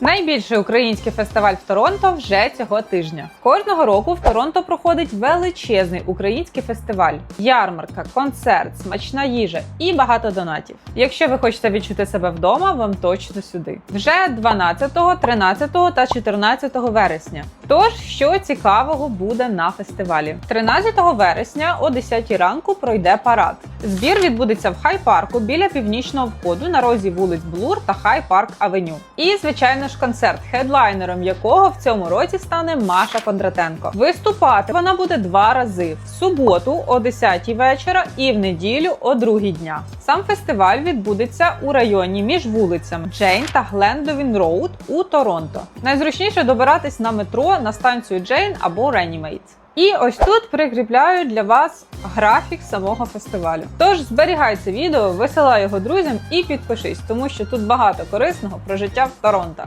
Найбільший український фестиваль в Торонто вже цього тижня. Кожного року в Торонто проходить величезний український фестиваль, ярмарка, концерт, смачна їжа і багато донатів. Якщо ви хочете відчути себе вдома, вам точно сюди. Вже 12, 13 та 14 вересня. Тож, що цікавого буде на фестивалі? 13 вересня о 10 ранку пройде парад. Збір відбудеться в Хай-парку біля північного входу на розі вулиць Блур та Хай-парк Авеню. І, звичайно ж, концерт, хедлайнером якого в цьому році стане Маша Кондратенко. Виступати вона буде два рази: в суботу о 10 вечора і в неділю о 2 дня. Сам фестиваль відбудеться у районі між вулицями Джейн та Глендовін Роуд у Торонто. Найзручніше добиратись на метро на станцію Джейн або Ренімейт. І ось тут прикріпляю для вас графік самого фестивалю. Тож зберігай це відео, висилай його друзям і підпишись, тому що тут багато корисного про життя в Торонто.